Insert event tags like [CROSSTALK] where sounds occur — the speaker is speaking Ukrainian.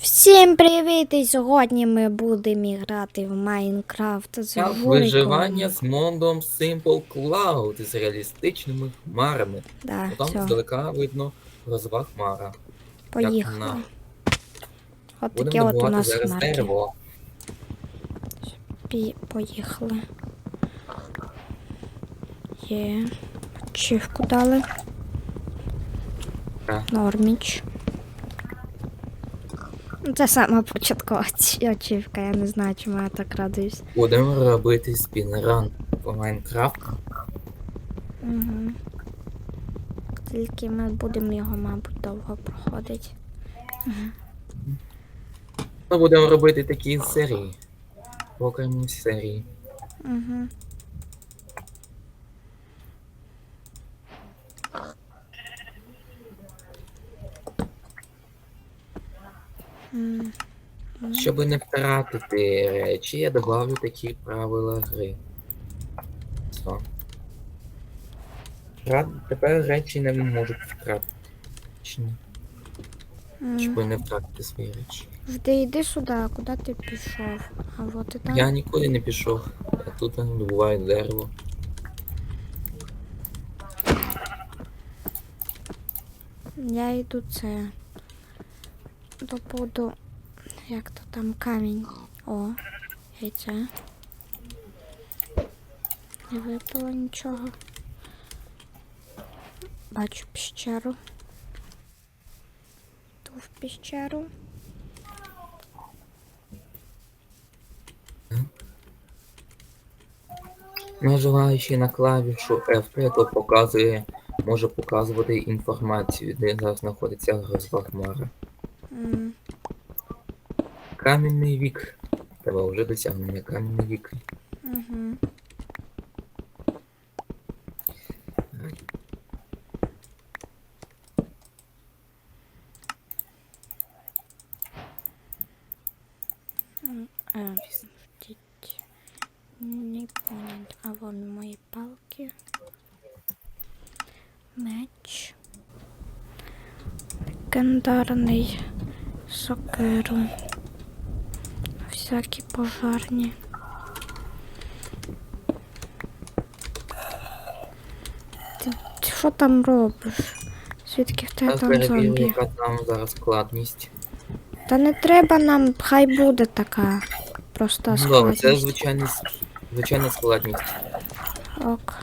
Всім привіт! І сьогодні ми будемо грати в Майнкрафт з Так, виживання з модом Simple Cloud з реалістичними хмарами. Да, Там все, здалека видно грозова хмара. поїхали. на- От таке Будемо от у добувати нас зараз хмарки. дерево. Пі- Поїхали. Є. Чівку дали. Так. Норміч. Це сама початкова [LAUGHS] ачівка, я не знаю, чому я так радуюсь. Будемо робити спінран по Майнкрафт. Угу. Тільки ми будемо його, мабуть, довго проходити. Ми будемо робити такі серії. Окремі серії. Угу. Щоб не втратити речі, я добавлю такі правила гри. Все. Тепер речі не можуть втратити. Чи ні? Щоб не втратити свої речі. Жди, йди сюди, куди ти пішов? А от і там. Я нікуди не пішов. Я тут добуваю дерево. Я йду це. Добуду. Як то там камінь. О, яйце. Не випало нічого. Бачу піщеру. Йду в піщеру. Нажимаючи на клавішу F5, то показує, може показувати інформацію, де зараз знаходиться грозова хмара. М, Кам'яний вік. Тебе вже досягнення кам'яний вік. Угу. Е, ждіть. Не понял. А вон мої палки. Меч. Легендарний Сокиру. Всякі пожарні. Ти, що там робиш? Звідки в тебе там зомбі? яка там зараз складність. Та не треба нам, хай буде така. Проста Ну, це складність. звичайна, звичайна складність. Ок.